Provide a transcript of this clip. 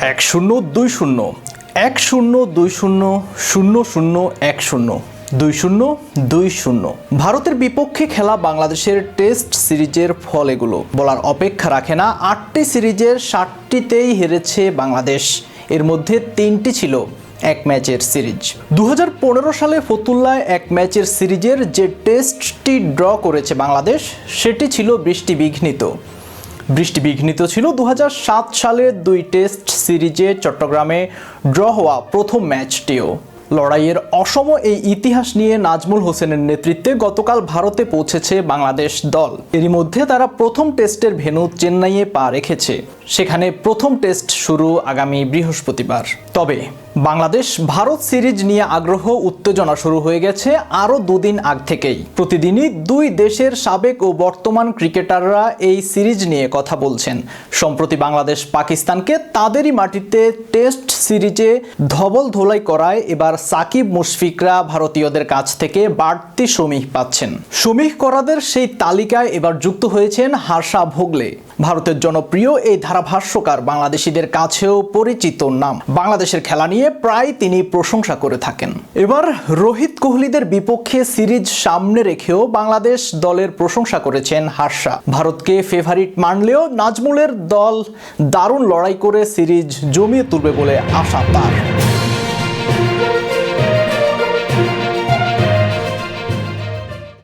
এক শূন্য, দুই শূন্য, এক শূন্য, দুই শূন্য শূন্য শূন্য, এক শূন্য, দুই শূন্য দুই শূন্য। ভারতের বিপক্ষে খেলা বাংলাদেশের টেস্ট সিরিজের ফল এগুলো বলার অপেক্ষা রাখে না। আটটি সিরিজের ষাটটিতেই হেরেছে বাংলাদেশ। এর মধ্যে তিনটি ছিল এক ম্যাচের সিরিজ। দু হাজার পনেরো সালে ফতুল্লায় এক ম্যাচের সিরিজের যে টেস্টটি ড্র করেছে বাংলাদেশ, সেটি ছিল বৃষ্টি বিঘ্নিত বৃষ্টি বিঘ্নিত ছিল। দু হাজার সাত সালের দুই টেস্ট সিরিজে চট্টগ্রামে ড্র হওয়া প্রথম ম্যাচটিও। লড়াইয়ের অসম এই ইতিহাস নিয়ে নাজমুল হোসেনের নেতৃত্বে গতকাল ভারতে পৌঁছেছে বাংলাদেশ দল। এরই মধ্যে তারা প্রথম টেস্টের ভেন্যু চেন্নাইয়ে পা রেখেছে। সেখানে প্রথম টেস্ট শুরু আগামী বৃহস্পতিবার। তবে বাংলাদেশ, ভারত সিরিজ নিয়ে আগ্রহ, উত্তেজনা শুরু হয়ে গেছে আরও দুদিন আগ থেকেই। প্রতিদিনই দুই দেশের সাবেক ও বর্তমান ক্রিকেটাররা এই সিরিজ নিয়ে কথা বলছেন। সম্প্রতি বাংলাদেশ, পাকিস্তানকে তাদেরই মাটিতে টেস্ট সিরিজে ধবল ধোলাই করায় এবার সাকিব মুশফিকরা ভারতীয়দের কাছ থেকে বাড়তি সমীহ পাচ্ছেন। সমীহ করাদের সেই তালিকায় এবার যুক্ত হয়েছেন হার্ষা ভোগলে। ভারতের জনপ্রিয় এই ধারাভাষ্যকার বাংলাদেশিদের কাছেও পরিচিত নাম। বাংলাদেশের খেলা নিয়ে প্রায় তিনি প্রশংসা করে থাকেন। এবার রোহিত কোহলিদের বিপক্ষে সিরিজ সামনে রেখেও বাংলাদেশ দলের প্রশংসা করেছেন হার্ষা ভারতকে ফেভারিট মানলেও নাজমুলের দল দারুণ লড়াই করে সিরিজ জমিয়ে তুলবে বলে আশা তার।